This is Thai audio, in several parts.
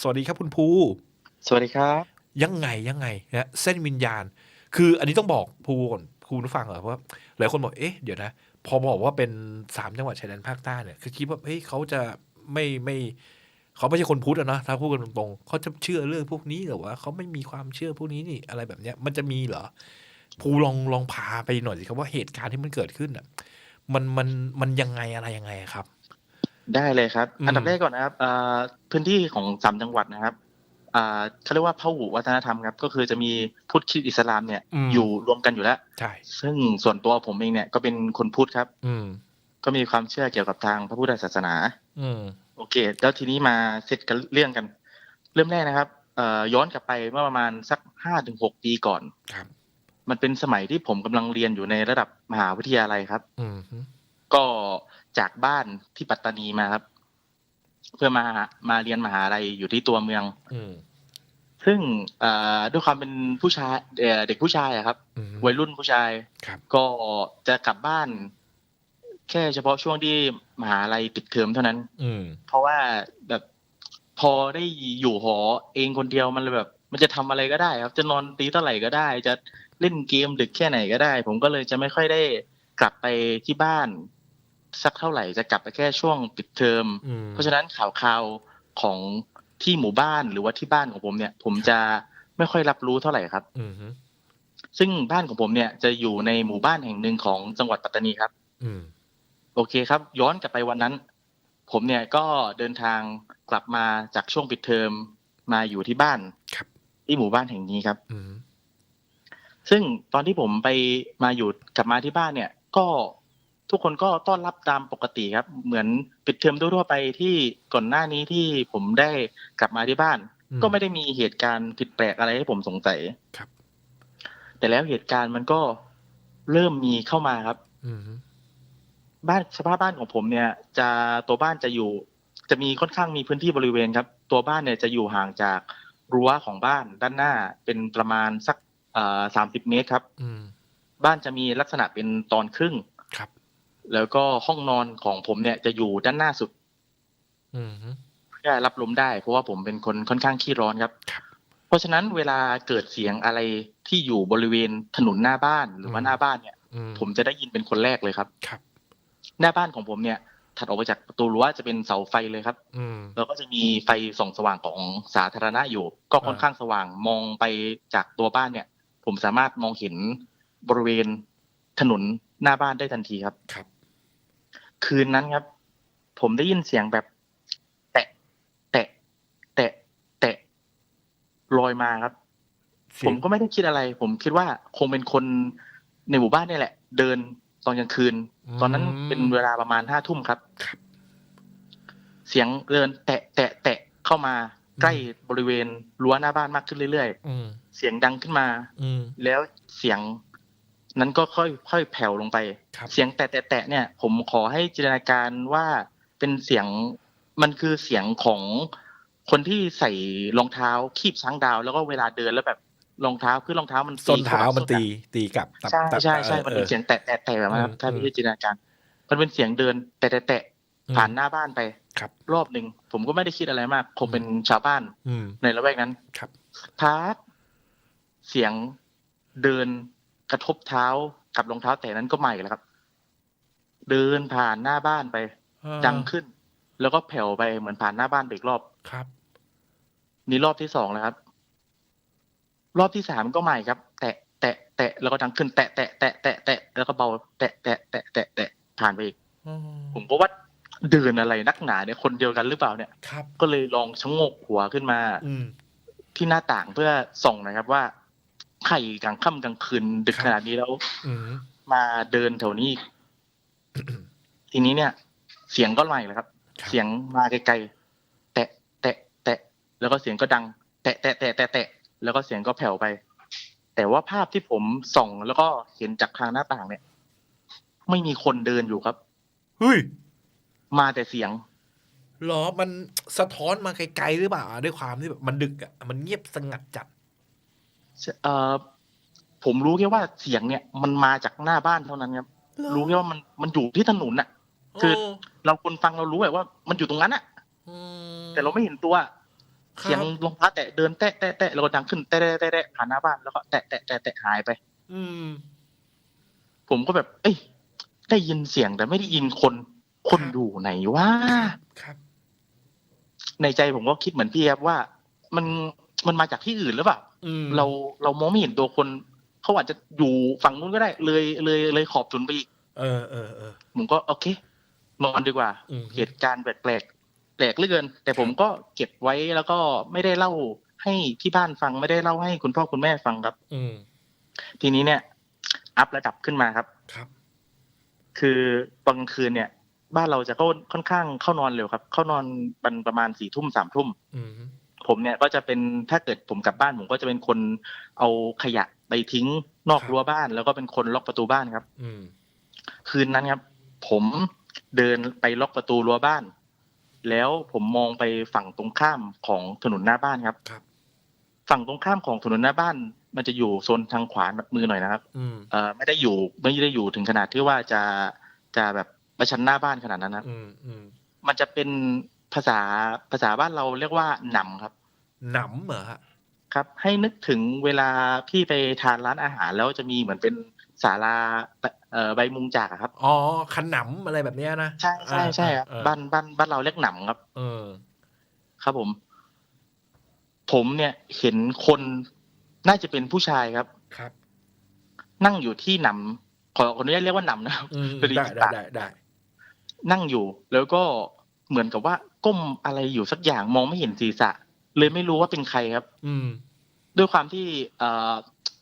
สวัสดีครับคุณภูสวัสดีครับ ยังไงยังไงนะเส้นวิญญาณ คืออันนี้ต้องบอกภูก่อนภูผู้ฟังเหรอเพราะว่าหลายคนบอกเอ๊ะเดี๋ยวนะพอบอกว่าเป็นสามจังหวัดชายแดนภาคใต้เนี่ยคือคิดว่าเฮ้ยเขาจะไม่ไม่เขาไม่ใช่คนพุทธอะเนาะถ้าพูดกันตรงๆเขาจะเชื่อเรื่องพวกนี้หรือว่าเขาไม่มีความเชื่อพวกนี้นี่อะไรแบบเนี้ย มันจะมีเหรอภูลองลองพาไปหน่อยสิครับว่าเหตุการณ์ที่มันเกิดขึ้นอะ มันมันมันยังไงอะไรยังไงอะครับ ได้เลยครับอืมอันดับแรกก่อนนะครับอ่าพื้นที่ของสามจังหวัดนะครับอ่าเขาเรียกว่าพหุวัฒนธรรมครับ ก็คือจะมีพุทธคริสต์อิสลามเนี่ยอืมอยู่รวมกันอยู่แล้วใช่ซึ่งส่วนตัวผมเองเนี่ยก็เป็นคนพุทธครับ อืมก็มีความเชื่อเกี่ยวกับทางพระพุทธศาสนา อืมโอเค แล้วทีนี้มาเสร็จกันเรื่องกัน เริ่มแรกนะครับเอ่อย้อนกลับไปเมื่อประมาณสักห้าถึงหกปีก่อนครับ มันเป็นสมัยที่ผมกำลังเรียนอยู่ในระดับมหาวิทยาลัยครับ อืมฮึก็ จากบ้านที่ปัตตานีมาครับ เพื่อมามาเรียนมหาลัยอยู่ที่ตัวเมือง อืมซึ่งเอ่อด้วยความเป็นผู้ชายเอ่อเด็กผู้ชายอะครับอืมวัยรุ่นผู้ชายครับก็จะกลับบ้าน แค่เฉพาะช่วงที่มหาลัยปิดเทอมเท่านั้น อืมเพราะว่าแบบพอได้อยู่หอเองคนเดียวมันเลยแบบ มันจะทำอะไรก็ได้ ครับ จะนอนตีเท่าไหร่ก็ได้ จะเล่นเกมดึกแค่ไหนก็ได้ ผมก็เลยจะไม่ค่อยได้กลับไปที่บ้าน สักเท่าไหร่จะกลับไปแค่ช่วงปิดเทอมอืมเพราะฉะนั้นข่าวข่าวของที่หมู่บ้านหรือว่าที่บ้านของผมเนี่ย ผมจะไม่ค่อยรับรู้เท่าไหร่ครับอืมฮึซึ่งบ้านของผมเนี่ยจะอยู่ในหมู่บ้านแห่งหนึ่งของจังหวัดปัตตานีครับอืมโอเคครับ ย้อนกลับไปวันนั้น ผมเนี่ยก็เดินทางกลับมาจากช่วงปิดเทอมมาอยู่ที่บ้านครับ ที่หมู่บ้านแห่งนี้ครับอืมซึ่งตอนที่ผมไปมาอยู่กลับมาที่บ้านเนี่ย ก็ ทุกคนก็ต้อนรับตามปกติครับ เหมือนปิดเทอมทั่วๆไปที่ก่อนหน้านี้ที่ผมได้กลับมาที่บ้านอืมก็ไม่ได้มีเหตุการณ์ผิดแปลกอะไรให้ผมสงสัยครับ แต่แล้วเหตุการณ์มันก็เริ่มมีเข้ามาครับอืมฮึบ้านสภาพบ้านของผมเนี่ย จะตัวบ้านจะอยู่ จะมีค่อนข้างมีพื้นที่บริเวณครับ ตัวบ้านเนี่ยจะอยู่ห่างจากรั้วของบ้านด้านหน้าเป็นประมาณสักสามสิบเมตรครับอืมบ้านจะมีลักษณะเป็นตอนครึ่งครับ แล้วก็ห้องนอนของผมเนี่ยจะอยู่ด้านหน้าสุดอืมฮึเพื่อรับลมได้ เพราะว่าผมเป็นคนค่อนข้างขี้ร้อนครับครับ เพราะฉะนั้นเวลาเกิดเสียงอะไรที่อยู่บริเวณถนนหน้าบ้านหรือว่าหน้าบ้านเนี่ยอืมผมจะได้ยินเป็นคนแรกเลยครับ ครับ หน้าบ้านของผมเนี่ย ถัดออกไปจากประตูรั้วจะเป็นเสาไฟเลยครับอืมแล้วก็จะมีไฟส่องสว่างของสาธารณะอยู่ ก็ค่อนข้างสว่างมองไปจากตัวบ้านเนี่ย ผมสามารถมองเห็นบริเวณถนนหน้าบ้านได้ทันทีครับ ครับ คืนนั้นครับ ผมได้ยินเสียงแบบ แตะ แตะ แตะ แตะลอยมาครับเสีผยงมก็ไม่ได้คิดอะไร ผมคิดว่าคงเป็นคนในหมู่บ้านนี่แหละ เดินตอนกลางคืน ตอนนั้นเป็นเวลาประมาณห้าทุ่มครับครับเสียงเดิน แตะ แตะ แตะเข้ามาใกล้บริเวณรั้วหน้าบ้านมากขึ้นเรื่อยอืมๆเสียงดังขึ้นมาอืมแล้วเสียง นั้นก็ค่อยค่อยแผ่วลงไปครับเสียงแตะแตะแตะเนี่ย ผมขอให้จินตนาการว่าเป็นเสียงมันคือเสียงของคนที่ใส่รองเท้าคีบช้างดาว แล้วก็เวลาเดินแล้วแบบรองเท้าคือรองเท้ามันส้นเท้าข้มันตีตีกลับตับใช่ตับใช่ใช่ออมันเป็นเสียงแตะแตะแตะแบบนั้นครับอืมถ้าอืมพี่จินตนาการ มันเป็นเสียงเดินแตะแตะแตะอืมผ่านหน้าบ้านไปครับ รอบหนึ่งผมก็ไม่ได้คิดอะไรมาก คงเป็นชาวบ้านอืมในละแวกนั้นครับพักเสียงเดิน กระทบเท้ากับรองเท้าแต่นั้นก็ใหม่แล้วครับ เดินผ่านหน้าบ้านไป ดังขึ้น แล้วก็แผ่วไปเหมือนผ่านหน้าบ้านไปอีกรอบครับ นี่รอบที่สองแล้วครับ รอบที่สามก็ใหม่ครับ แตะแตะแตะแล้วก็ดังขึ้น แตะแตะแตะแตะแตะแล้วก็เบา แตะแตะแตะแตะแตะผ่านไปอีกอืมผมก็ว่าเดินอะไรนักหนาเนี่ยคนเดียวกันหรือเปล่าเนี่ยครับ ก็เลยลองชะโงกหัวขึ้นมา อืมที่หน้าต่างเพื่อส่องหนะครับว่า ใครกลางค่ำกลางคืน ดึกครับขนาดนี้แล้วอืมมาเดินแถวนี้อีกทีนี้เนี่ย เสียงก็ใหม่แล้วครับครับ เสียงมาไกลๆแตะแตะแตะแล้วก็เสียงก็ดัง แตะแตะแตะแตะแตะแล้วก็เสียงก็แผ่วไป แต่ว่าภาพที่ผมส่องแล้วก็เห็นจากทางหน้าต่างเนี่ย ไม่มีคนเดินอยู่ครับเฮ้ยมาแต่เสียงเหรอ มันสะท้อนมาไกลๆหรือเปล่า ด้วยความที่แบบมันดึกอะ มันเงียบสงัดจัด เอ่อผมรู้แค่ว่าเสียงเนี่ยมันมาจากหน้าบ้านเท่านั้นครับ รู้แค่ว่ามันมันอยู่ที่ถนนน่ะ คือเราคนฟังเรารู้แบบว่า มันอยู่ตรงนั้นอะแต่เราไม่เห็นตัว เสียงรองเท้าแตะเดินแตะแตะแตะแล้วก็ดังขึ้นแตะแตะแตะแตะผ่านหน้าบ้านแล้วก็แตะแตะแตะแตะหายไป อืม ผมก็แบบ เอ้ยได้ยินเสียงแต่ไม่ได้ยินคน คนอยู่ไหนวะครับ ในใจผมก็คิดเหมือนพี่ครับว่า มัน มันมาจากที่อื่นหรือเปล่าอืมเราเรามองไม่เห็นตัวคนเขาอาจจะอยู่ฝั่งนู้นก็ได้ เลยเลยเลยขอบถนนไปอีกเออเออเออผมก็โอเคนอนดีกว่าอืมเหตุการณ์แปลกๆแปลกเหลือเกิน แต่ผมก็เก็บไว้แล้วก็ไม่ได้เล่าให้ที่บ้านฟังไม่ได้เล่าให้คุณพ่อคุณแม่ฟังครับ อืมทีนี้เนี่ย อัพระดับขึ้นมาครับ ครับ คือตอนกลางคืนเนี่ย บ้านเราจะเข้าค่อนข้างเข้านอนเร็วครับ เข้านอนบันประมาณสี่ทุ่มสามทุ่มอืม ผมเนี่ยก็จะเป็นถ้าเกิดผมกลับบ้านผมก็จะเป็นคนเอาขยะไปทิ้งนอกรั้วบ้าน แล้วก็เป็นคนล็อกประตูบ้านครับ อืมคืนนั้นครับ ผมเดินไปล็อกประตูรั้วบ้าน แล้วผมมองไปฝั่งตรงข้ามของถนนหน้าบ้านครับครับ ฝั่งตรงข้ามของถนนหน้าบ้าน มันจะอยู่โซนทางขวามือหน่อยนะครับอืมเอ่อไม่ได้อยู่ไม่ได้อยู่ถึงขนาดที่ว่าจะจะแบบประชันหน้าบ้านขนาดนั้นนะครับอืมอืมมันจะเป็นภาษาภาษาบ้านเราเรียกว่าหนำครับ หนำเหรอฮะครับ ให้นึกถึงเวลาพี่ไปทานร้านอาหารแล้วจะมีเหมือนเป็นศาลาเอ่อใบมุงจากอะครับ อ๋อขนำอะไรแบบเนี้ยนะใช่ใช่ใช่ครับอ่บ้านบ้านบ้านเราเรียกหนำครับ เออ ครับผม ผมเนี่ยเห็นคนน่าจะเป็นผู้ชายครับครับ นั่งอยู่ที่หนำขอขออนุญาตเรียกว่าหนำนะครับอืมพอดีได้ได้ได้ได้นั่งอยู่ แล้วก็เหมือนกับว่าก้มอะไรอยู่สักอย่างมองไม่เห็นศีรษะ เลยไม่รู้ว่าเป็นใครครับ อืม ด้วยความที่เอ่อ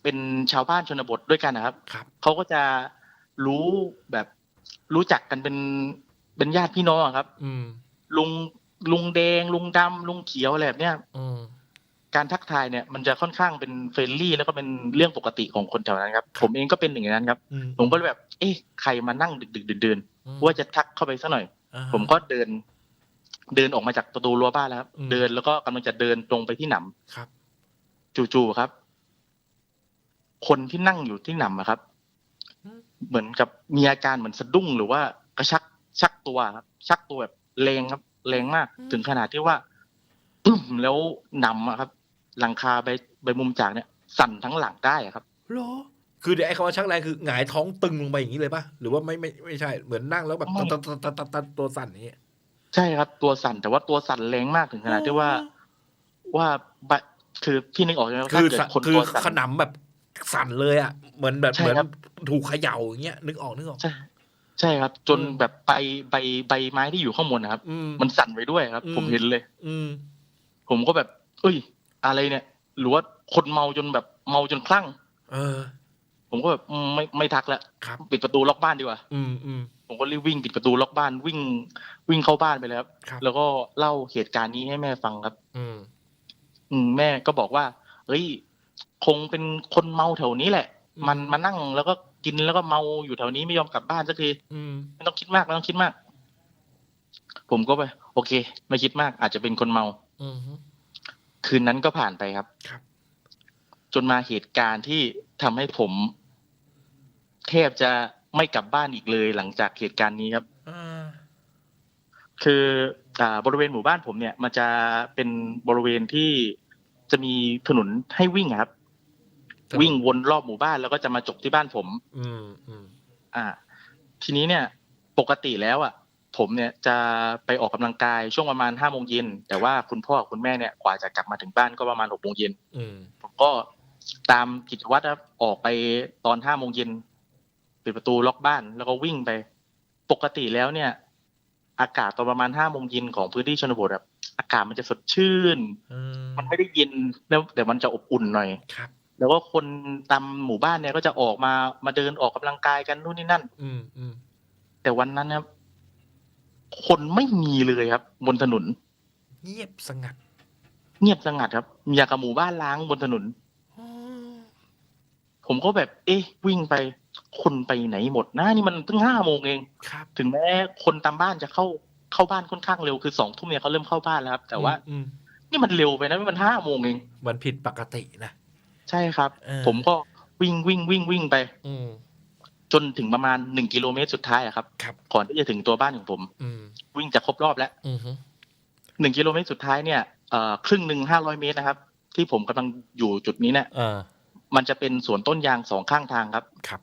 เป็นชาวบ้านชนบทด้วยกันนะครับครับ เขาก็จะรู้แบบรู้จักกันเป็นเป็นญาติพี่น้องอะครับ อืม ลุงลุงแดง ลุงดำลุงเขียวอะไรแบบเนี้ยอืม การทักทายเนี่ยมันจะค่อนข้างเป็นเฟรนลี่ แล้วก็เป็นเรื่องปกติของคนแถวนั้นครับครับผมเองก็เป็นหนึ่งในนั้นครับ อืมผมก็เลยแบบ เอ๊ะใครมานั่งดึกดึกๆดื่นอืมๆว่าจะทักเข้าไปสักหน่อย อ่าฮะผมก็เดิน เดินออกมาจากประตูรั้วบ้านแล้วครับอืมเดินแล้วก็กำลังจะเดินตรงไปที่หนครับำจู่ๆครับ คนที่นั่งอยู่ที่หนำอะครับอืมเหมือนกับมีอาการเหมือนสะดุ้งหรือว่ากระชักชักตัวครับ ชักตัวแบบแรงครับแรงมากถึงขนาดที่ว่าปึ้มแล้วหนำอะครับ หลังคาใบใบมุมจากเนี่ย สั่นทั้งหลังได้อะครับเหรอคือเดี๋ยวไอ้คำว่าชักแรงคือหงายท้องตึงลงไปอย่างนี้เลยปะหรือว่าไม่ไม่ไม่ใช่เหมือนนั่งแล้วแบบไม่ตัดตัดตัดตัดตัดตัวสั่นอย่างเงี้ย ใช่ครับตัวสั่นแต่ว่าตัวสั่นแรงมากถึงขนาดที่ว่าว่าบะคือพี่นึกออกใช่ไหมว่าคืถ้าอเกิดสั่นคนคือตัวสั่ขนนำแบบสั่นเลยอะเหมือนแบบใช่เหมือนครับถูกเขย่าอย่างเงี้ยนึกออกนึกออกใช่ใช่ครับ จนอืมแบบใบใบใบไม้ที่อยู่ข้างบนนะครับอืมมันสั่นไปด้วยครับอืมผมเห็นเลย อืมผมก็แบบ เอ้ย อะไรเนี่ย หรือว่าคนเมาจนแบบเมาจนคลั่ง เออ ผมก็แบบอืมไม่ไม่ทักแล้วครับปิดประตูล็อกบ้านดีกว่าอืมอืมผมก็รีบวิ่งปิดประตูล็อกบ้านวิ่งวิ่งเข้าบ้านไปเลยครับครับแล้วก็เล่าเหตุการณ์นี้ให้แม่ฟังครับ อืมอืมแม่ก็บอกว่า เฮ้ย คงเป็นคนเมาแถวนี้แหละอืมมันมานั่งแล้วก็กินแล้วก็เมาอยู่แถวนี้ไม่ยอมกลับบ้านสักทีอืมไม่ต้องคิดมากไม่ต้องคิดมาก ผมก็ไป โอเค ไม่คิดมาก อาจจะเป็นคนเมาอืมคืนนั้นก็ผ่านไปครับครับ จนมาเหตุการณ์ที่ทำให้ผม แทบจะไม่กลับบ้านอีกเลยหลังจากเหตุการณ์นี้ครับอ่าคืออ่าบริเวณหมู่บ้านผมเนี่ย มันจะเป็นบริเวณที่จะมีถนนให้วิ่งอะครับ วิ่งวนรอบหมู่บ้านแล้วก็จะมาจบที่บ้านผม อืมอืมอ่า ทีนี้เนี่ย ปกติแล้วอะ ผมเนี่ยจะไปออกกำลังกายช่วงประมาณห้าโมงเย็นแต่ว่าคุณพ่อกับคุณแม่เนี่ยกว่าจะกลับมาถึงบ้านก็ประมาณหกโมงเย็นอืมผมก็ตามกิจวัตรครับออกไปตอนห้าโมงเย็น ปิดประตูล็อกบ้าน แล้วก็วิ่งไป ปกติแล้วเนี่ย อากาศตอนประมาณห้าโมงเย็นของพื้นที่ชนบทแบบอากาศมันจะสดชื่นอืมมันไม่ได้เย็นแล้วแต่มันจะอบอุ่นหน่อยครับ แล้วก็คนตามหมู่บ้านเนี่ยก็จะออกมามาเดินออกกำลังกายกันนู่นนี่นั่น อืมอืมแต่วันนั้นนะครับคนไม่มีเลยครับ บนถนน เงียบสงัด เงียบสงัดครับมีอย่างกับหมู่บ้านล้างบนถนนอ๋อผมก็แบบ เอ๊ะ วิ่งไป คนไปไหนหมดนะนี่มันเพิ่งห้าโมงเองครับถึงแม้คนตามบ้านจะเข้าเข้าบ้านค่อนข้างเร็วคือสองทุ่มเนี่ยเขาเริ่มเข้าบ้านแล้วครับ แต่ว่าอืมนี่มันเร็วไปนะมันห้าโมงเองมันผิดปกตินะใช่ครับเออผมก็วิ่งวิ่งวิ่งวิ่งไปอืมจนถึงประมาณหนึ่งกิโลเมตรสุดท้ายอะครับครับก่อนที่จะถึงตัวบ้านของผมอืมวิ่งจะครบรอบแล้วอืมหนึ่งกิโลเมตรสุดท้ายเนี่ยเอ่อครึ่งหนึ่งห้าร้อยเมตรนะครับ ที่ผมกำลังอยู่จุดนี้เนี่ยเออมันจะเป็นสวนต้นยางสองข้างทางครับครับ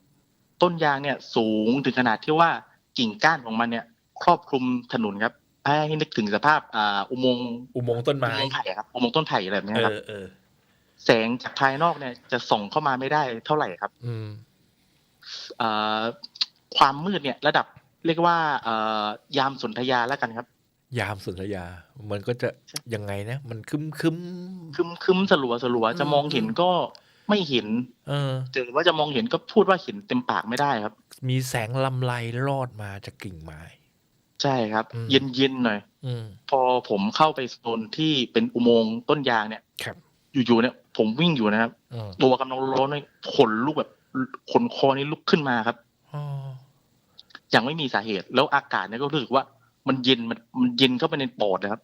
ต้นยางเนี่ยสูงถึงขนาดที่ว่ากิ่งก้านของมันเนี่ย ครอบคลุมถนนครับให้นึกถึงสภาพอ่าอุโมงค์อุโมงค์ต้นอุไม้โมงค์ไผ่ครับอุโมงค์ต้นไผ่อะไรแบบเนี้เอยครับอเออแสงจากภายนอกเนี่ย จะส่องเข้ามาไม่ได้เท่าไหร่ครับ อืมเอ่อความมืดเนี่ย ระดับเรียกว่าเอ่อยามสนธยาแล้วกันครับ ยามสุนทรยา มันก็จะยังไงนะ มันคึมคึมคึมคึมสลัวสลัวอืมจะมองเห็นก็ ไม่เห็น เออถึงว่าจะมองเห็นก็พูดว่าเห็นเต็มปากไม่ได้ครับ มีแสงลำไรรอดมาจากกิ่งไม้ ใช่ครับอืมเย็นเย็นๆหน่อยอืมพอผมเข้าไปโซนที่เป็นอุโมงค์ต้นยางเนี่ยครับ อยู่ๆเนี่ย ผมวิ่งอยู่นะครับอืมตัวกำลังร้อนเลยขนลุกแบบขนคอนี่ลุกขึ้นมาครับอ๋อยังไม่มีสาเหตุ แล้วอากาศเนี่ยก็รู้สึกว่า มันเย็นมันมันเย็นเข้าไปในปอดนะครับ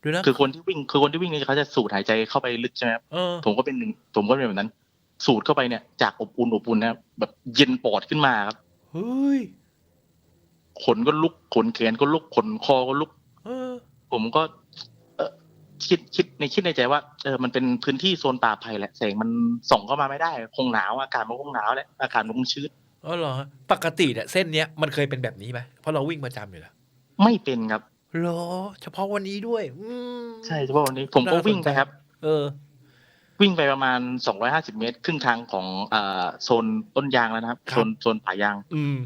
โลดูนะคือคนที่วิ่งคือคนที่วิ่งเนี่ยเขาจะสูดหายใจเข้าไปลึกใช่ไหมครับเออผมก็เป็นหนึ่งผมก็เป็นแบบนั้น สูดเข้าไปเนี่ยจากอบอุ่นอบอุ่นนะครับแบบเย็นปอดขึ้นมาครับเฮ้ยขนก็ลุกขนแขนก็ลุกขนคอก็ลุกเออผมก็เออคิดคิดในคิดในใจว่าเออมันเป็นพื้นที่โซนป่าไผ่แหละแสงมันส่องเข้ามาไม่ได้ คงหนาวอากาศมันคงหนาวแหละอากาศมันคงชื้นอ๋อเหรอปกติเนี่ยเส้นเนี้ยมันเคยเป็นแบบนี้ไหมเพราะเราวิ่งประจำอยู่แล้วไม่เป็นครับ เหรอ เฉพาะวันนี้ด้วย อืมใช่เฉพาะวันนี้ผมก็น่าสนใจวิ่งไปครับ เออ วิ่งไปประมาณ250เมตร ครึ่งทางของอ่าโซนต้นยางแล้วนะครับครับโซนโซนป่ายาง อืม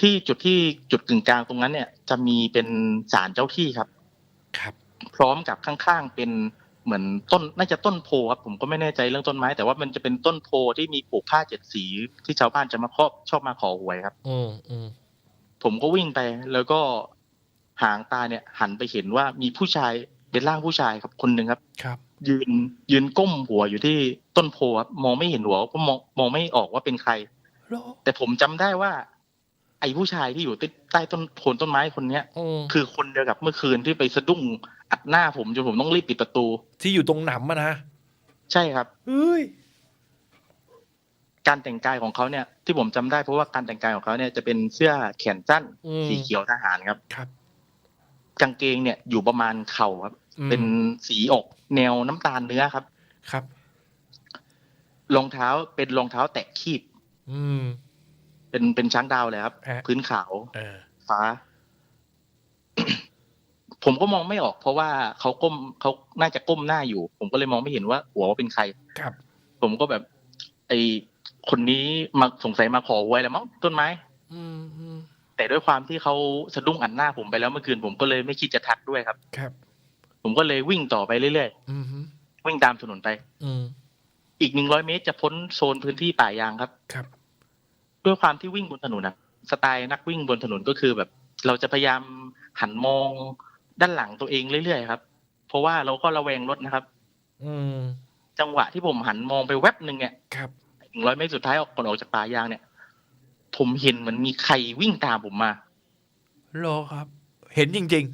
ที่จุดที่จุดกึ่งกลางตรงนั้นเนี่ย จะมีเป็นศาลเจ้าที่ครับ ครับ พร้อมกับข้างๆเป็นเหมือนต้นน่าจะต้นโพครับ ผมก็ไม่แน่ใจเรื่องต้นไม้ แต่ว่ามันจะเป็นต้นโพที่มีปลูกผ้าเจ็ดสีที่ชาวบ้านจะมาครอบชอบมาขอหวยครับ อืมอืมผมก็วิ่งไปแล้วก็ หางตาเนี่ยหันไปเห็นว่ามีผู้ชายเป็นร่างผู้ชายครับคนหนึ่งครับ ครับ ยืนยืนก้มหัวอยู่ที่ต้นโพครับมองไม่เห็นหัวก็มองมองไม่ออกว่าเป็นใครเหรอแต่ผมจำได้ว่า ไอ้ผู้ชายที่อยู่ใต้ใต้ต้นโคนต้นไม้คนเนี้ยอืมคือคนเดียวกับเมื่อคืนที่ไปสะดุ้งอัดหน้าผมจนผมต้องรีบปิดประตู ที่อยู่ตรงหนำอะนะใช่ครับเฮ้ยการแต่งกายของเขาเนี่ยที่ผมจำได้เพราะว่าการแต่งกายของเขาเนี่ยจะเป็นเสื้อแขนสั้นอืมสีเขียวทหารครับครับ กางเกงเนี่ยอยู่ประมาณเข่าครับอืมเป็นสีออกแนวน้ำตาลเนื้อครับ ครับ รองเท้าเป็นรองเท้าแตะคีบ อืม เป็นเป็นช้างดาวเลยครับฮะพื้นขาวเออฟ้า ผมก็มองไม่ออก เพราะว่าเขาก้มเขาน่าจะก้มหน้าอยู่ ผมก็เลยมองไม่เห็นว่า หัวว่าเป็นใคร ครับ ผมก็แบบ ไอคนนี้มาสงสัยมาขอหวยแล้วมั้งต้นไม้ อืมอืม แต่ด้วยความที่เขาสะดุ้งอันหน้าผมไปแล้วเมื่อคืนผมก็เลยไม่คิดจะทักด้วยครับ ครับ ผมก็เลยวิ่งต่อไปเรื่อยอืมฮึๆวิ่งตามถนนไป อืมอีกหนึ่งร้อยเมตรจะพ้นโซนพื้นที่ป่ายางครับ ครับ ด้วยความที่วิ่งบนถนนนะสไตล์นักวิ่งบนถนนก็คือแบบ เราจะพยายามหันมองด้านหลังตัวเองเรื่อยๆครับ เพราะว่าเราก็ระแวงรถนะครับ อืม จังหวะที่ผมหันมองไปแวบหนึ่งเนี่ยครับหนึ่งร้อยเมตรสุดท้ายออกก่อนออกจากป่ายางเนี่ย ผมเห็นเหมันมีใครวิ่งตามผมมาเหรอครับ เห็นจริง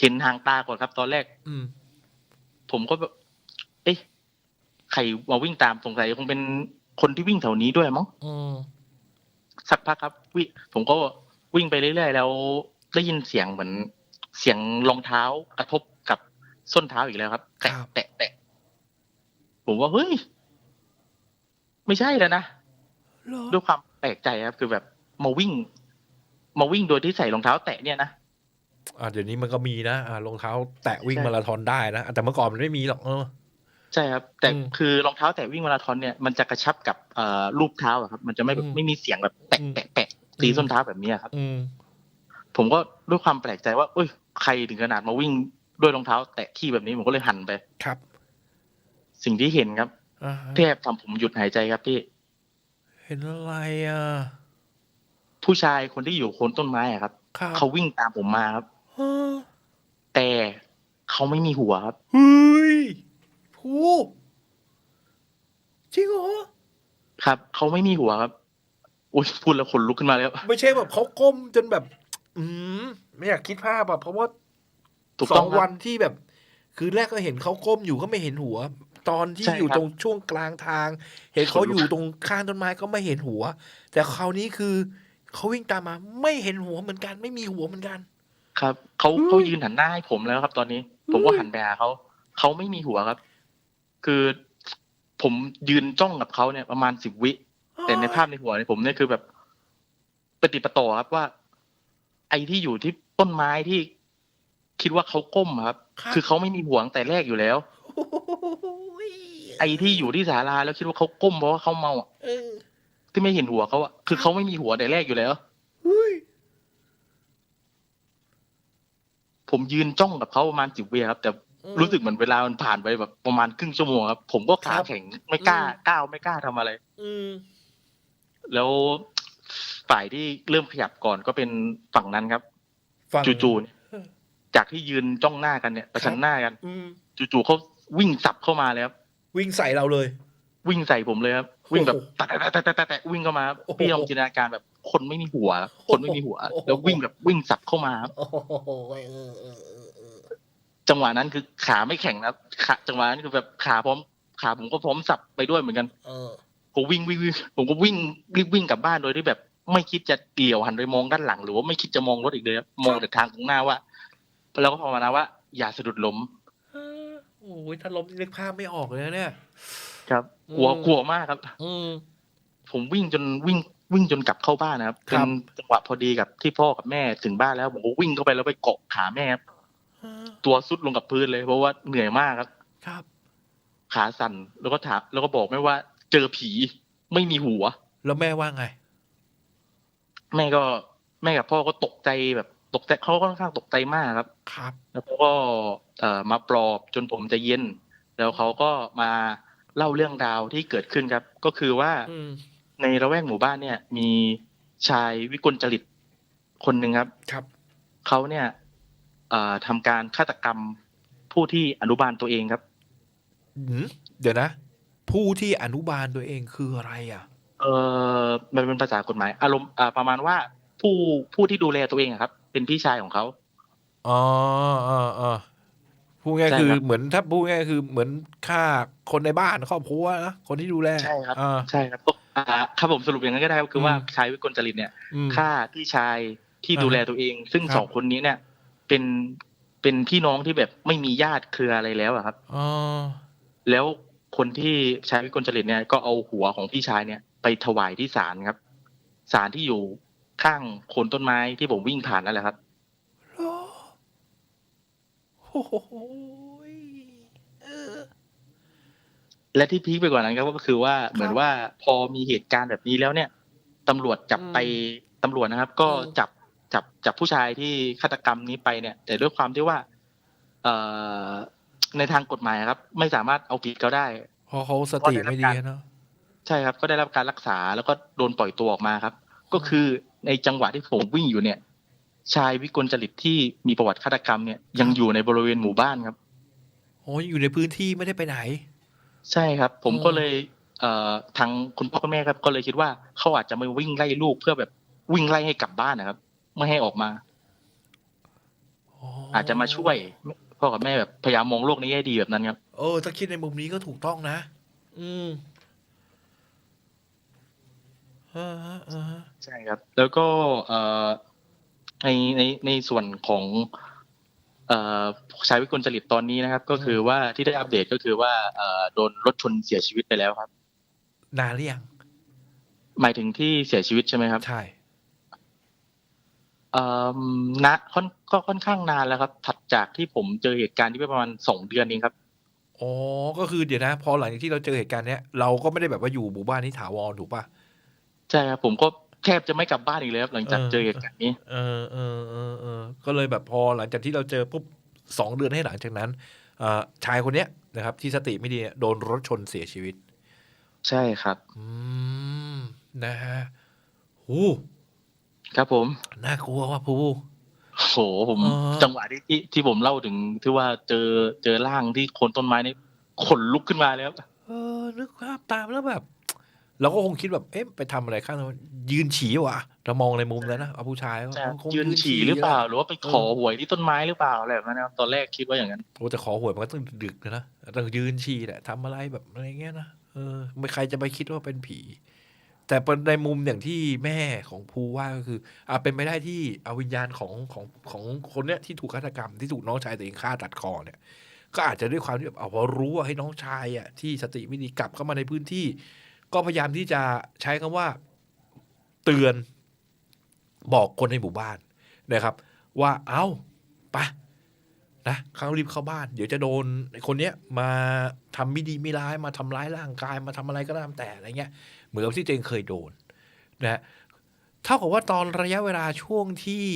เห็นทางตาก่อนครับ ตอนแรกๆอืม ผมก็แบบเอ๊ะใครมาวิ่งตามสงสัยคงเป็นคนที่วิ่งแถวนี้ด้วยมั้งอืมสักพักครับวิผมก็วิ่งไปเรื่อยๆแล้วได้ยินเสียงเหมือน เสียงรองเท้ากระทบกับส้นเท้าอีกแล้วครับแตะครับ แตะแตะผมว่าเฮ้ย ไม่ใช่แล้วนะเหรอด้วยความแปลกใจครับคือแบบมาวิ่ง มาวิ่งโดยที่ใส่รองเท้าแตะเนี่ยนะอ่าเดี๋ยวนี้มันก็มีนะอ่ารองเท้าแตะวิ่งใช่มาราธอนได้นะแต่เมื่อก่อนมันไม่มีหรอกเออใช่ครับ แต่อืมคือรองเท้าแตะวิ่งมาราธอนเนี่ยมันจะกระชับกับเอ่อรูปเท้าอะครับ มันจะไม่แบบอืมไม่มีเสียงแบบแตะอืมแตะแตะตีอืมส้นเท้าแบบนี้ครับอืมผมก็ด้วยความแปลกใจว่าเอ้ยใครถึงขนาดมาวิ่งด้วยรองเท้า แตะขี้แบบนี้ผมก็เลยหันไปครับ สิ่งที่เห็นครับอ่าแทบทำผมหยุดหายใจครับพี่ เห็นอะไรอะ ผู้ชายคนที่อยู่โคนต้นไม้อะครับ ครับ เขาวิ่งตามผมมาครับเออแต่เขาไม่มีหัวครับ เฮ้ยผูจริงเหรอ ครับ เขาไม่มีหัวครับอุ้ยพูดแล้วขนลุกขึ้นมาแล้ว ไม่ใช่แบบเขาก้มจนแบบ อืมไม่อยากคิดภาพอะเพราะว่าถูกสต้อองงควัรับนที่แบบ คือแรกก็เห็นเขาก้มอยู่ก็ไม่เห็นหัว ตอนที่ใช่อยู่ครับ ตรงช่วงกลางทาง เห็นเขาขนลุกอยู่ตรงข้างต้นไม้ก็ไม่เห็นหัว แต่คราวนี้คือเขาวิ่งตามมาไม่เห็นหัวเหมือนกัน ไม่มีหัวเหมือนกัน ครับเขาอืมเขายืนหันหน้าให้ผมแล้วครับ ตอนนี้ ผมก็อืม หันไปหาเขาเขาไม่มีหัวครับ คือผมยืนจ้องกับเขาเนี่ยประมาณสิบวิ แต่ในภาพในหัวเนี่ยผมเนี่ยคือแบบปฏิปต่อครับว่า ไอ้ที่อยู่ที่ต้นไม้ที่คิดว่าเขาก้มอะครับ ครับ คือเขาไม่มีหัวตั้งแต่แรกอยู่แล้วโอ้ย ไอ้ที่อยู่ที่ศาลาแล้วคิดว่าเขาก้มเพราะว่าเขาเมาอะเออที่ไม่เห็นหัวเขาอะคือเขาไม่มีหัวแต่แรกอยู่แล้วเฮ้ยผมยืนจ้องกับเขาประมาณสิบวิครับ แต่รู้สึกเหมือนเวลามันผ่านไปแบบประมาณครึ่งชั่วโมงครับ ผมก็ขาแข็งไม่กล้าก้าวไม่กล้าทำอะไร อืมแล้วฝ่ายที่เริ่มขยับก่อนก็เป็นฝั่งนั้นครับฟังจู่ๆเนี่ยจากที่ยืนจ้องหน้ากันเนี่ยประชันหน้ากันอืมจู่ๆเขา วิ่งสับเข้ามาเลยครับวิ่งใส่เราเลย วิ่งใส่ผมเลยครับวิ่งแบบโอ้โหแตะแตะแตะแตะแตะแตะวิ่งเข้ามาครับโอ้โหพี่ลองจินตนาการแบบคนไม่มีหัว คนไม่มีหัวโอ้โหแล้ววิ่งแบบวิ่งสับเข้ามาครับโอ้โหเออเออเออเออจังหวะนั้นคือขาไม่แข็งนะครับขาจังหวะนั้นคือแบบขาพร้อมขาผมก็พร้อมสับไปด้วยเหมือนกันเออผมวิ่งวิ่งวิ่งผมก็วิ่งรีบวิ่งกลับบ้านโดยที่แบบ ไม่คิดจะเดี่ยวหันไปมองด้านหลัง หรือว่าไม่คิดจะมองรถอีกเลยครับมองแต่ทางข้างหน้าว่าแล้วก็ภาวนาว่า อย่าสะดุดล้มเออ โอ้ยถ้าล้มนี่นึกภาพไม่ออกเลยนะเนี่ย ครับกลัวอืม กลัวมากครับ อืม ผมวิ่งจนวิ่งวิ่งจนกลับเข้าบ้านนะครับครัเป็บนจังหวะพอดีกับที่พ่อกับแม่ถึงบ้านแล้วผมก็วิ่งเข้าไปแล้วไปเกาะขาแม่ครับเออตัวซุดลงกับพื้นเลยเพราะว่าเหนื่อยมากครับ ครับ ขาสั่นแล้วก็ถามแล้วก็บอกแม่ว่าเจอผีไม่มีหัว แล้วแม่ว่าไง แม่ก็แม่กับพ่อก็ตกใจแบบ ตกใจเขาก็ค่อนข้างตกใจมากครับ ครับ แล้วเขาก็เอ่อมาปลอบจนผมใจะเย็น แล้วเขาก็มาเล่าเรื่องราวที่เกิดขึ้นครับ ก็คือว่าอืมในระแวกหมู่บ้านเนี่ย มีชายวิกลจริตคนหนึ่งครับ ครับเขาเนี่ยเอ่อทำการฆาตกรรมผู้ที่อนุบาลตัวเองครับหืมเดี๋ยวนะ ผู้ที่อนุบาลตัวเองคืออะไรอะ เออมันเป็นภาษากฎหมาย อารมณ์อ่าประมาณว่า ผู้ผู้ที่ดูแลตัวเองอะครับ เป็นพี่ชายของเขาอ๋ออ๋ออ๋อพูดง่ายใช่คือครับเหมือนถ้าพูดง่ายคือเหมือนฆ่าคนในบ้านครอบครัวนะคนที่ดูแลใช่ครับอ่าใช่ครับก็อ่าครับผมสรุปอย่างนั้นก็ได้ก็คือว่าอืมชายวิกลจริตเนี่ยอืมฆ่าพี่ชายที่อ่าดูแลตัวเอง ซึ่งครับสองคนนี้เนี่ย เป็นเป็นพี่น้องที่แบบไม่มีญาติเครืออะไรแล้วอะครับอ๋อแล้วคนที่ชายวิกลจริตเนี่ยก็เอาหัวของพี่ชายเนี่ย ไปถวายที่ศาลครับศาลที่อยู่ ข้างโคนต้นไม้ที่ผมวิ่งผ่านนั่นแหละครับเหรอโอ้โหเออ และที่พีคไปกว่านั้นครับก็คือว่าเหมือนว่าพอมีเหตุการณ์แบบนี้แล้วเนี่ยตำรวจจับไปตำรวจนะครับ ก็อืมจับจับจับผู้ชายที่ฆาตกรรมนี้ไปเนี่ย แต่ด้วยความที่ว่า เอ่อในทางกฎหมายครับ ไม่สามารถเอาผิดเขาได้เพราะเขาสติไม่ดีเนาะใช่ครับ ก็ได้รับการรักษาแล้วก็โดนปล่อยตัวออกมาครับ ก็คือในจังหวะที่ผมวิ่งอยู่เนี่ย ชายวิกลจริตที่มีประวัติฆาตกรรมเนี่ยยังอยู่ในบริเวณหมู่บ้านครับโอ้ยอยู่ในพื้นที่ไม่ได้ไปไหน ใช่ครับ ผมอืมก็เลยเอ่อทางคุณพ่อคุณแม่ครับ ก็เลยคิดว่าเขาอาจจะมาวิ่งไล่ลูกเพื่อแบบวิ่งไล่ให้กลับบ้านนะครับ ไม่ให้ออกมาอาจจะมาช่วยพ่อกับแม่แบบพยายามมองโลกในแง่ดีแบบนั้นครับ เออถ้าคิดในมุมนี้ก็ถูกต้องนะ อืมเออฮะเออฮะ ใช่ครับ แล้วก็เอ่อในในในส่วนของเอ่อชายวิกลจริตตอนนี้นะครับ ก็คือว่าที่ได้อัปเดตก็คือว่าเอ่อโดนรถชนเสียชีวิตไปแล้วครับ นานหรือยังหมายถึงที่เสียชีวิตใช่ไหมครับ ใช่เอ่อณค่อนก็ค่อนข้างนานแล้วครับ ถัดจากที่ผมเจอเหตุการณ์ที่ประมาณสองเดือนเองครับอ๋อก็คือเดี๋ยวนะ พอหลังจากที่เราเจอเหตุการณ์เนี้ยเราก็ไม่ได้แบบว่าอยู่หมู่บ้านนี้ถาวรถูกป่ะ ใช่ครับผมก็แทบจะไม่กลับบ้านอีกเลยครับหลังจากเออเจอเหตุการณ์นี้ เออเออเออเออก็เลยแบบพอหลังจากที่เราเจอปุ๊บสองเดือนให้หลังจากนั้นเอ่อชายคนเนี้ยนะครับ ที่สติไม่ดีเนี่ยโดนรถชนเสียชีวิต ใช่ครับอืมนะฮะโอ้ครับผม น่ากลัวว่ะภูโหผมเออจังหวะที่ที่ที่ผมเล่าถึงที่ว่าเจอเจอร่างที่โคนต้นไม้นี่ขนลุกขึ้นมาเลยครับเออนึกภาพตามแล้วแบบ เราก็คงคิดแบบ เอ๊ะไปทำอะไรข้างนั้นยืนฉี่วะเรามองในมุมแล้วนะเอาผู้ชายก็ใช่คงยืนฉี่หรือเปล่าหแรือว่าไปขอหวยที่ต้นไม้หรือเปล่าอะไรแบบนั้นนะครับตอนแรกคิดว่าอย่างนั้นโอ้แต่ขอหวยมันก็ต้องดึกนะต้องยืนฉี่แหละทำอะไรแบบอะไรเงี้ยนะเออไม่ใครจะไปคิดว่าเป็นผี แต่ในมุมอย่างที่แม่ของภูว่าก็คืออ่าเป็นไปได้ที่เอาวิญญาณของของของคนเนี้ยที่ถูกฆาตกรรมที่ถูกน้องชายตัวเองฆ่าตัดคอเนี่ยก็อาจจะด้วยความที่แบบเอาพอรู้ว่าให้น้องชายอะที่สติไม่ดีกลับเข้ามาในพื้นที่ ก็พยายามที่จะใช้คำว่าเตือนบอกคนในหมู่บ้านนะครับ ว่าเอาไปนะเขารีบเข้าบ้าน เดี๋ยวจะโดนคนเนี้ยมาทำไม่ดีไม่ร้ายมาทำร้ายร่างกายมาทำอะไรก็ตามแต่อะไรเงี้ย เหมือนกับที่เองเคยโดนนะฮะเท่ากับว่าตอนระยะเวลาช่วงที่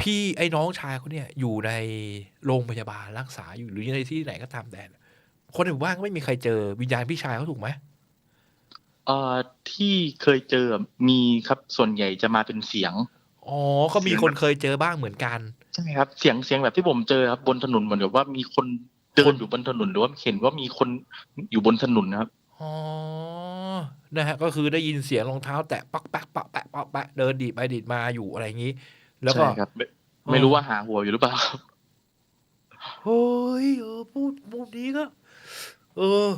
พี่ไอ้น้องชายเขาเนี่ยอยู่ในโรงพยาบาลรักษาอยู่หรือในที่ไหนก็ตามแต่ คนในหมู่บ้านก็ไม่มีใครเจอวิญญาณพี่ชายเขาถูกไหมเอ่อที่เคยเจอมีครับส่วนใหญ่จะมาเป็นเสียงอ๋อก็มีคนเคยเจอบ้างเหมือนกันใช่ครับ เสียงเสียงแบบที่ผมเจอครับ บนถนนเหมือนกับว่ามีคนเดิคนนอยู่บนถนนหรือว่าเห็นว่ามีคนอยู่บนถนนนะครับอ๋อนะฮะก็คือได้ยินเสียงรองเท้า แตะปักแปะปักแปะปักแปะเดินดีดไปดีดมาอยู่อะไรอย่างนี้ แล้วก็ใช่ครับไม่ไม่รู้ว่าหาหัวอยู่หรือเปล่าครับเฮ้ยเออพูดมุมนี้ก็ เออ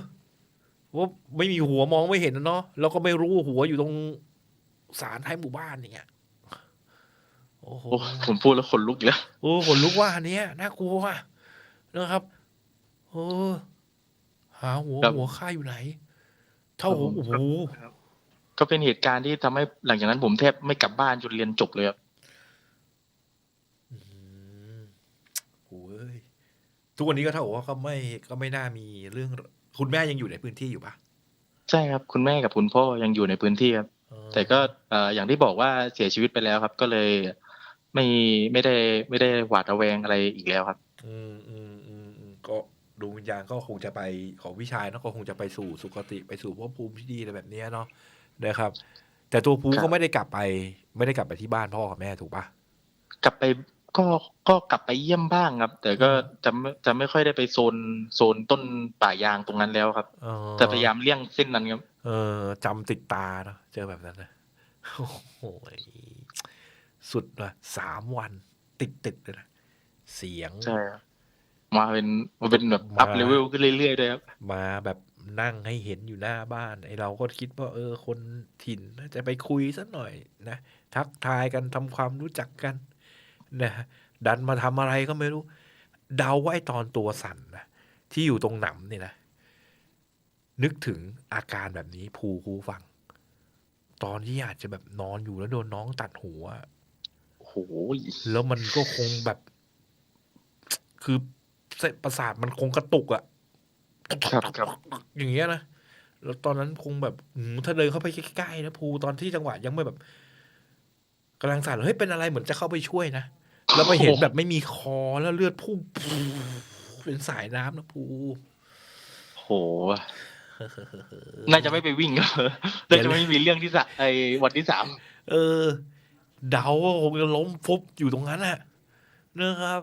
ว่าไม่มีหัวมองไม่เห็นนะเนาะแล้วก็ไม่รู้ว่าหัวอยู่ตรงศาลท้ายหมู่บ้านเนี่ยโอ้โหโอ้ผมพูดแล้วขนลุกอีกแล้วโอ้ขนลุกว่าอันเนี้ยน่ากลัวว่ะนะครับเออหาหัวครับหัวข้าอยู่ไหน เท่าหัวโอ้โห ก็เป็นเหตุการณ์ที่ทำให้หลังจากนั้นผมแทบไม่กลับบ้านจนเรียนจบเลยครับ อืมโอ้ย ทุกวันนี้ก็เท่ากับว่าก็ไม่ก็ไม่น่ามีเรื่องคุณแม่ยังอยู่ในพื้นที่อยู่ปะใช่ครับ คุณแม่กับคุณพ่อยังอยู่ในพื้นที่ครับเออแต่ก็เอ่ออย่างที่บอกว่าเสียชีวิตไปแล้วครับ ก็เลยไม่ไม่ได้ไม่ได้หวาดระแวงอะไรอีกแล้วครับ อืมอืมอืมอืมก็ดวงวิญญาณก็คงจะไปของพี่ชายเนอะก็คงจะไปสู่สุคติไปสู่ภพภูมิที่ดีอะไรแบบเนี้ยเนาะนะครับ แต่ตัวภูครับก็ไม่ได้กลับไป ไม่ได้กลับไปที่บ้านพ่อกับแม่ถูกปะกลับไป ก็ก็กลับไปเยี่ยมบ้างครับ แต่ก็จะไม่จะไม่ค่อยได้ไปโซนโซนต้นป่ายางตรงนั้นแล้วครับเออจะพยายามเลี่ยงเส้นนั้นครับ เออจำติดตาเนาะเจอแบบนั้นนะโอ้โหสุดนะสามวันติดติดๆเลยนะเสียงใช่ครับมาเป็นมาเป็นแบบมาอัพเลเวลขึ้นเรื่อยๆด้วยครับ มาแบบนั่งให้เห็นอยู่หน้าบ้านไอเราก็คิดว่า เออ คนถิ่นน่าจะไปคุยสักหน่อยนะทักทายกันทำความรู้จักกัน นะดันมาทำอะไรก็ไม่รู้ เดาว่าไอตอนตัวสั่นนะที่อยู่ตรงหนำเนี่ยนะ นึกถึงอาการแบบนี้ภูคูฟัง ตอนที่อาจจะแบบนอนอยู่แล้วโดนน้องตัดหัวโอ้โหแล้วมันก็คงแบบ คือเส้นประสาทมันคงกระตุกอะครับครับอย่างเงี้ยนะแล้วตอนนั้นคงแบบอืมถ้าเดินเข้าไปใกล้ๆนะภูตอนที่จังหวะยังไม่แบบกำลังสั่นเฮ้ยเป็นอะไรเหมือนจะเข้าไปช่วยนะ แล้วไปเห็นแบบไม่มีคอแล้วเลือดพุ่งเป็นสายน้ำนะภูโอ้โหน่าจะไม่ไปวิ่งครับน่าจะไม่มีเรื่องที่สะไอ้วันที่สามเออ เดาว่าคงจะล้มฟุบอยู่ตรงนั้นน่ะนะครับ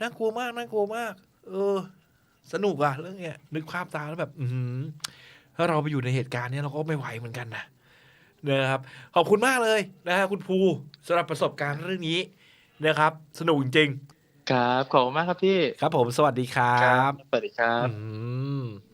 น่ากลัวมากน่ากลัวมาก เออ สนุกอะเรื่องเนี้ยนึกภาพตามแล้วแบบ อือหือถ้าเราไปอยู่ในเหตุการณ์เนี้ยเราก็ไม่ไหวเหมือนกันนะนะครับ ขอบคุณมากเลยนะฮะคุณภูสำหรับประสบการณ์เรื่องนี้ นะครับ สนุกจริง ครับ ขอบคุณมากครับพี่ๆครับผม สวัสดีครับ สวัสดีครับ อืม